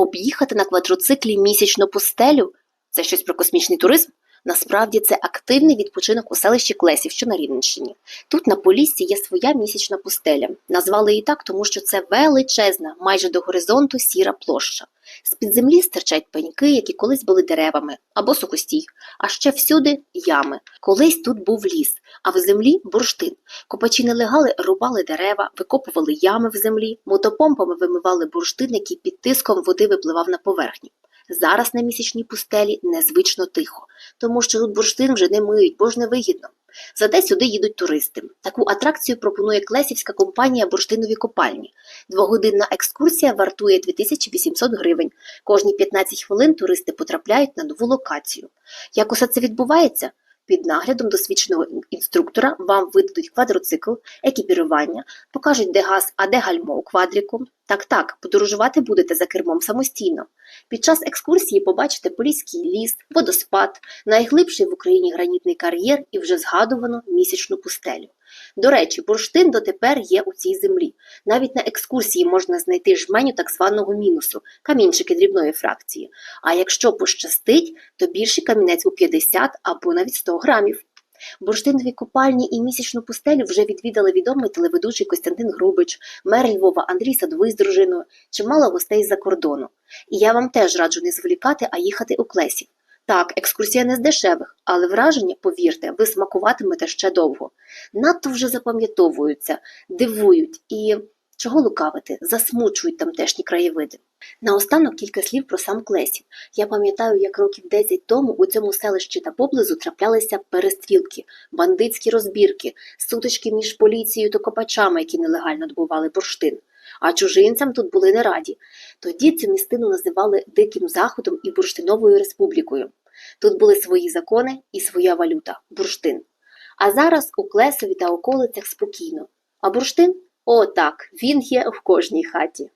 Об'їхати на квадроциклі місячну пустелю це щось про космічний туризм. Насправді це активний відпочинок у селищі Клесів, що на Рівненщині. Тут на Поліссі є своя місячна пустеля. Назвали її так, тому що це величезна, майже до горизонту сіра площа. З-під землі стирчать пеньки, які колись були деревами або сухостій, а ще всюди ями. Колись тут був ліс, а в землі бурштин. Копачі нелегали рубали дерева, викопували ями в землі, мотопомпами вимивали бурштин, який під тиском води випливав на поверхні. Зараз на місячній пустелі незвично тихо, тому що тут бурштин вже не миють, бо ж невигідно. Зате сюди їдуть туристи. Таку атракцію пропонує клесівська компанія бурштинові копальні. Двогодинна екскурсія вартує 2800 гривень. Кожні 15 хвилин туристи потрапляють на нову локацію. Як усе це відбувається? Під наглядом досвідченого інструктора вам видадуть квадроцикл, екіпірування, покажуть, де газ, а де гальмо у квадріку. Так, так, подорожувати будете за кермом самостійно. Під час екскурсії побачите Поліський ліс, водоспад, найглибший в Україні гранітний кар'єр і вже згадувану місячну пустелю. До речі, бурштин дотепер є у цій землі. Навіть на екскурсії можна знайти жменю так званого мінусу камінчики дрібної фракції. А якщо пощастить, то більший камінець у 50 або навіть 100 грамів. Бурштинові купальні і місячну пустелю вже відвідали відомий телеведучий Костянтин Грубич, мер Львова Андрій Садовий з дружиною, чимало гостей з-за кордону. І я вам теж раджу не зволікати, а їхати у Клесів. Так, екскурсія не з дешевих, але враження, повірте, ви смакуватимете ще довго. Надто вже запам'ятовуються, дивують і, чого лукавити, засмучують тамтешні краєвиди. Наостанок кілька слів про сам Клесів. Я пам'ятаю, як років 10 тому у цьому селищі та поблизу траплялися перестрілки, бандитські розбірки, сутички між поліцією та копачами, які нелегально добували бурштин. А чужинцям тут були не раді. Тоді цю містину називали Диким Заходом і Бурштиновою республікою. Тут були свої закони і своя валюта бурштин. А зараз у Клесові та околицях спокійно. А бурштин? О, так, він є в кожній хаті.